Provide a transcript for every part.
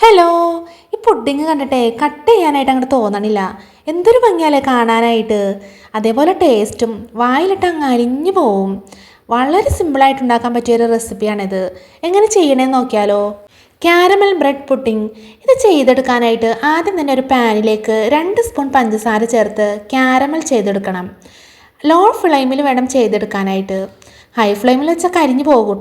Hello ഈ pudding കണ്ടിട്ടേ cut ചെയ്യാനായിട്ട് അങ്ങോട്ട് തോന്നണില്ല. എന്തൊരു ഭംഗിയല്ലേ കാണാനായിട്ട്. അതേപോലെ ടേസ്റ്റും വായിലിട്ട് അങ്ങ് അലിഞ്ഞു പോവും. വളരെ സിമ്പിളായിട്ട് ഉണ്ടാക്കാൻ പറ്റിയൊരു റെസിപ്പിയാണിത് എങ്ങനെ ചെയ്യണേന്ന് നോക്കിയാലോ? ക്യാരമൽ ബ്രെഡ് പുഡിംഗ് ഇത് ചെയ്തെടുക്കാനായിട്ട് ആദ്യം തന്നെ ഒരു പാനിലേക്ക് രണ്ട് സ്പൂൺ പഞ്ചസാര ചേർത്ത് ക്യാരമൽ ചെയ്തെടുക്കണം. ലോ ഫ്ലെയിമിൽ വേണം ചെയ്തെടുക്കാനായിട്ട്. ഹൈ ഫ്ലെയിമിൽ വെച്ചാൽ കരിഞ്ഞു പോകും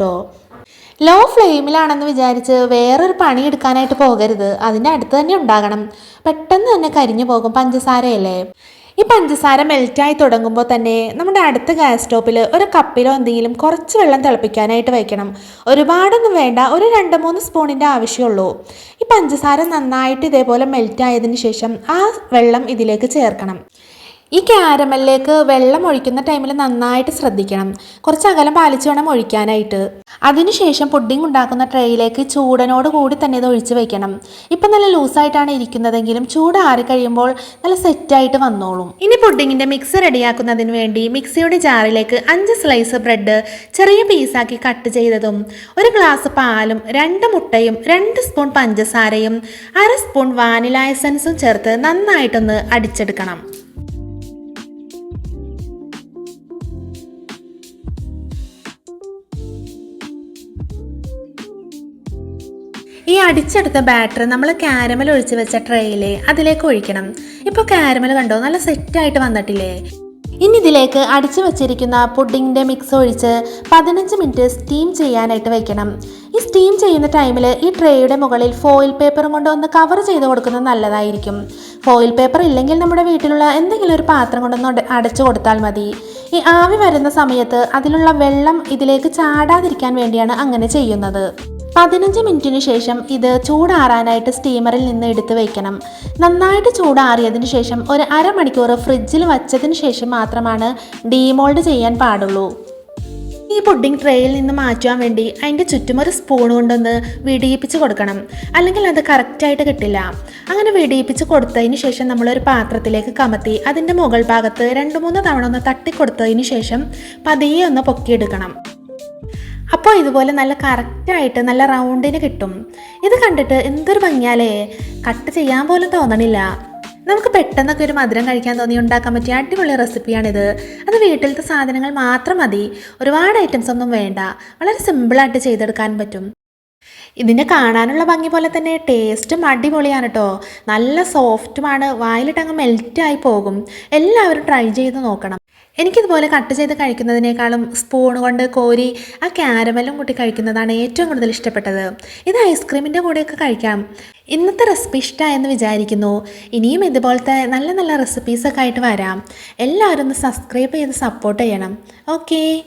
ലോ ഫ്ലെയിമിലാണെന്ന് വിചാരിച്ച് വേറൊരു പണി എടുക്കാനായിട്ട് പോകരുത്. അതിന്റെ അടുത്ത് തന്നെ ഉണ്ടാകണം. പെട്ടെന്ന് തന്നെ കരിഞ്ഞു പോകും പഞ്ചസാരയല്ലേ? ഈ പഞ്ചസാര മെൽറ്റായി തുടങ്ങുമ്പോൾ തന്നെ നമ്മുടെ അടുത്ത ഗ്യാസ് സ്റ്റോപ്പിൽ ഒരു കപ്പിലോ എന്തെങ്കിലും കുറച്ച് വെള്ളം തിളപ്പിക്കാനായിട്ട് വയ്ക്കണം. ഒരുപാടൊന്നും വേണ്ട. ഒരു രണ്ട് മൂന്ന് സ്പൂണിന്റെ ആവശ്യമുള്ളൂ. ഈ പഞ്ചസാര നന്നായിട്ട് ഇതേപോലെ മെൽറ്റ് ശേഷം ആ വെള്ളം ഇതിലേക്ക് ചേർക്കണം. ഈ ക്യാരമലിലേക്ക് വെള്ളം ഒഴിക്കുന്ന ടൈമിൽ നന്നായിട്ട് ശ്രദ്ധിക്കണം. കുറച്ച് അകലം പാലിച്ച് വേണം ഒഴിക്കാനായിട്ട്. അതിനുശേഷം പുഡിംഗ് ഉണ്ടാക്കുന്ന ട്രേയിലേക്ക് ചൂടനോട് കൂടി തന്നെ ഇത് ഒഴിച്ച് വെക്കണം. ഇപ്പം നല്ല ലൂസായിട്ടാണ് ഇരിക്കുന്നതെങ്കിലും ചൂട് ആറി കഴിയുമ്പോൾ നല്ല സെറ്റായിട്ട് വന്നോളും. ഇനി പുഡിങ്ങിന്റെ മിക്സ് റെഡിയാക്കുന്നതിന് വേണ്ടി മിക്സിയുടെ ജാറിലേക്ക് അഞ്ച് സ്ലൈസ് ബ്രെഡ് ചെറിയ പീസാക്കി കട്ട് ചെയ്തതും ഒരു ഗ്ലാസ് പാലും രണ്ട് മുട്ടയും രണ്ട് സ്പൂൺ പഞ്ചസാരയും അര സ്പൂൺ വാനില എസൻസും ചേർത്ത് നന്നായിട്ടൊന്ന് അടിച്ചെടുക്കണം. ഈ അടിച്ചെടുത്ത ബാറ്റർ നമ്മൾ കാരമൽ ഒഴിച്ച് വെച്ച ട്രേയിൽ അതിലേക്ക് ഒഴിക്കണം. ഇപ്പോൾ കാരമൽ കണ്ടോ? നല്ല സെറ്റായിട്ട് വന്നിട്ടില്ലേ? ഇനി ഇതിലേക്ക് അടിച്ചു വെച്ചിരിക്കുന്ന പുഡിങ്ങിന്റെ മിക്സ് ഒഴിച്ച് പതിനഞ്ച് മിനിറ്റ് സ്റ്റീം ചെയ്യാനായിട്ട് വെക്കണം. ഈ സ്റ്റീം ചെയ്യുന്ന ടൈമിൽ ഈ ട്രേയുടെ മുകളിൽ ഫോയിൽ പേപ്പറും കൊണ്ട് ഒന്ന് കവർ ചെയ്ത് കൊടുക്കുന്നത് നല്ലതായിരിക്കും. ഫോയിൽ പേപ്പർ ഇല്ലെങ്കിൽ നമ്മുടെ വീട്ടിലുള്ള എന്തെങ്കിലും ഒരു പാത്രം കൊണ്ടൊന്ന് അടച്ചു കൊടുത്താൽ മതി. ഈ ആവി വരുന്ന സമയത്ത് അതിലുള്ള വെള്ളം ഇതിലേക്ക് ചാടാതിരിക്കാൻ വേണ്ടിയാണ് അങ്ങനെ ചെയ്യുന്നത്. പതിനഞ്ച് മിനിറ്റിന് ശേഷം ഇത് ചൂടാറാനായിട്ട് സ്റ്റീമറിൽ നിന്ന് എടുത്തു വയ്ക്കണം നന്നായിട്ട് ചൂടാറിയതിന് ശേഷം ഒരു അരമണിക്കൂർ ഫ്രിഡ്ജിൽ വച്ചതിന് ശേഷം മാത്രമാണ് ഡീമോൾഡ് ചെയ്യാൻ പാടുള്ളൂ. ഈ പുഡിംഗ് ട്രേയിൽ നിന്ന് മാറ്റുവാൻ വേണ്ടി അതിന്റെ ചുറ്റും ഒരു സ്പൂൺ കൊണ്ടൊന്ന് വിടിയിപ്പിച്ച് കൊടുക്കണം. അല്ലെങ്കിൽ അത് കറക്റ്റായിട്ട് കിട്ടില്ല. അങ്ങനെ വിടിയിപ്പിച്ച് കൊടുത്തതിന് ശേഷം നമ്മളൊരു പാത്രത്തിലേക്ക് കമത്തി അതിന്റെ മുകൾ ഭാഗത്ത് രണ്ട് മൂന്ന് തവണ ഒന്ന് തട്ടിക്കൊടുത്തതിന് ശേഷം പതിയെ ഒന്ന് പൊക്കിയെടുക്കണം. അപ്പോൾ ഇതുപോലെ നല്ല കറക്റ്റായിട്ട് നല്ല റൗണ്ടിന് കിട്ടും. ഇത് കണ്ടിട്ട് എന്തൊരു ഭംഗിയാലേ. കട്ട് ചെയ്യാൻ പോലും തോന്നണില്ല. നമുക്ക് പെട്ടെന്നൊക്കെ ഒരു മധുരം കഴിക്കാൻ തോന്നി ഉണ്ടാക്കാൻ പറ്റിയ അടിപൊളി റെസിപ്പിയാണിത് അത് വീട്ടിലത്തെ സാധനങ്ങൾ മാത്രം മതി. ഒരുപാട് ഐറ്റംസ് ഒന്നും വേണ്ട. വളരെ സിമ്പിളായിട്ട് ചെയ്തെടുക്കാൻ പറ്റും. ഇതിനെ കാണാനുള്ള ഭംഗി പോലെ തന്നെ ടേസ്റ്റും അടിപൊളിയാണ് കേട്ടോ നല്ല സോഫ്റ്റുമാണ് വായിലിട്ടങ്ങ് മെൽറ്റായി പോകും. എല്ലാവരും ട്രൈ ചെയ്ത് നോക്കണം. എനിക്കിതുപോലെ കട്ട് ചെയ്ത് കഴിക്കുന്നതിനേക്കാളും സ്പൂൺ കൊണ്ട് കോരി ആ ക്യാരമലും കൂട്ടി കഴിക്കുന്നതാണ് ഏറ്റവും കൂടുതൽ ഇഷ്ടപ്പെട്ടത്. ഇത് ഐസ്ക്രീമിന്റെ കൂടെയൊക്കെ കഴിക്കാം. ഇന്നത്തെ റെസിപ്പി ഇഷ്ടമായെന്ന് വിചാരിക്കുന്നു. ഇനിയും ഇതുപോലത്തെ നല്ല നല്ല റെസിപ്പീസൊക്കെ ആയിട്ട് വരാം. എല്ലാവരും ഒന്ന് സബ്സ്ക്രൈബ് ചെയ്ത് സപ്പോർട്ട് ചെയ്യണം. ഓക്കേ